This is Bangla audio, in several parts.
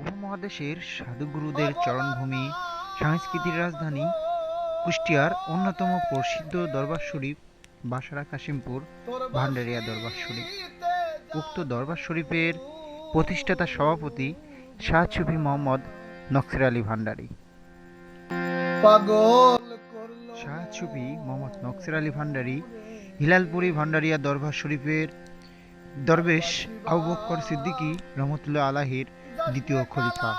উপমহাদেশের সাধুগুরুদের চরণভূমি সাংস্কৃতিক রাজধানী কুষ্টিয়ার অন্যতম প্রসিদ্ধ দরবার শরীফ বাসারা কাশিমপুর ভান্ডারিয়া দরবার শরীফ। উক্ত দরবার শরীফের প্রতিষ্ঠাতা সভাপতি শাহ সুফি মোহাম্মদ নকসির আলী ভান্ডারী শাহ সুফি মোহাম্মদ নকসির আলী ভান্ডারী হিলালপুরি ভান্ডারিয়া দরবার শরীফের দরবেশ আবু বক্কর সিদ্দিকী রহমতুল্লাহ আলাহির দ্বিতীয় খলিফা।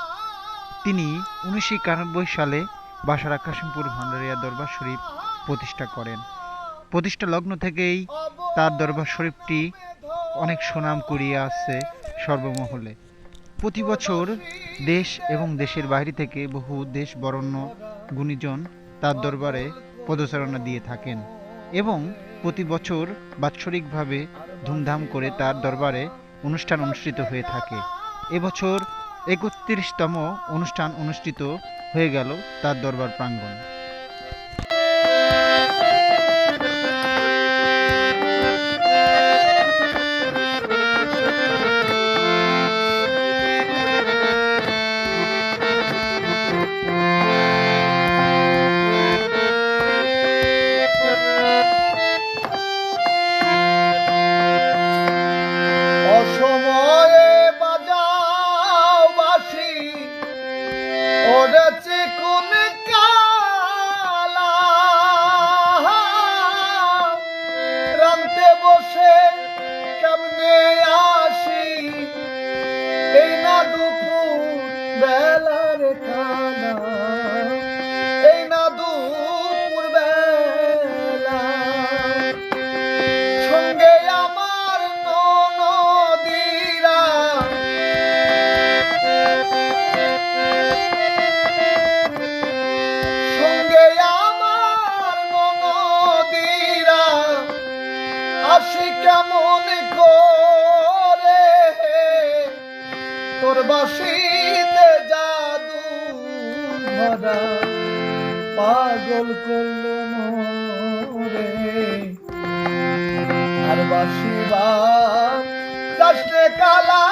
তিনি উনিশশো একানব্বই সালে বাসারা কাশিমপুর ভান্ডারিয়া দরবার শরীফ প্রতিষ্ঠা করেন। প্রতিষ্ঠা লগ্ন থেকেই তার দরবার শরীফটি অনেক সুনাম কুড়িয়ে আসছে সর্বমহলে। প্রতি বছর দেশ এবং দেশের বাইরে থেকে বহু দেশ বরণ্য গুণীজন তার দরবারে পদচারণা দিয়ে থাকেন। এবং প্রতি বছর বাৎসরিকভাবে ধুমধাম করে তার দরবারে অনুষ্ঠান অনুষ্ঠিত হয়ে থাকে। এবছর একত্রিশতম অনুষ্ঠান অনুষ্ঠিত হয়ে গেল তার দরবার প্রাঙ্গণ। আসি কেমন করে? তোর বাসিতে জাদু ভরা পাগল করল মরে। আর বাসিবা চাষে কালা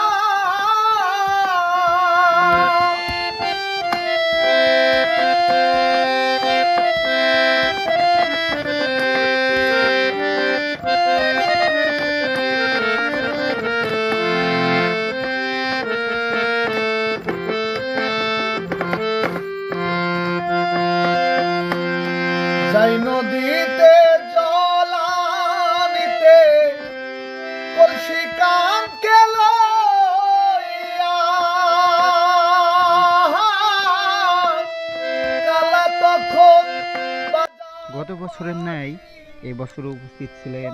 গত বছরের ন্যায় এবছরও উপস্থিত ছিলেন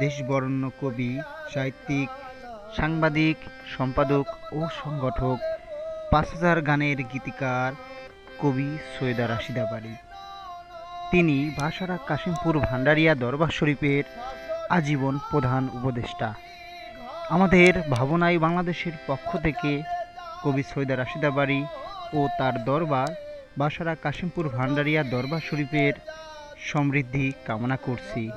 দেশবরণ্য কবি, সাহিত্যিক, সাংবাদিক, সম্পাদক ও সংগঠক, পাঁচ হাজার গানের গীতিকার কবি সৈয়দা রাশিদা বাড়ি। তিনি ভাষারা কাশিমপুর ভান্ডারিয়া দরবার শরীফের আজীবন প্রধান উপদেষ্টা। আমাদের ভাবনায় বাংলাদেশের পক্ষ থেকে কবি সৈদা রাশিদাবাড়ি ও তার দরবার বাসারা কাশিমপুর ভান্ডারিয়া দরবার শরীফের সমৃদ্ধি কামনা করছি।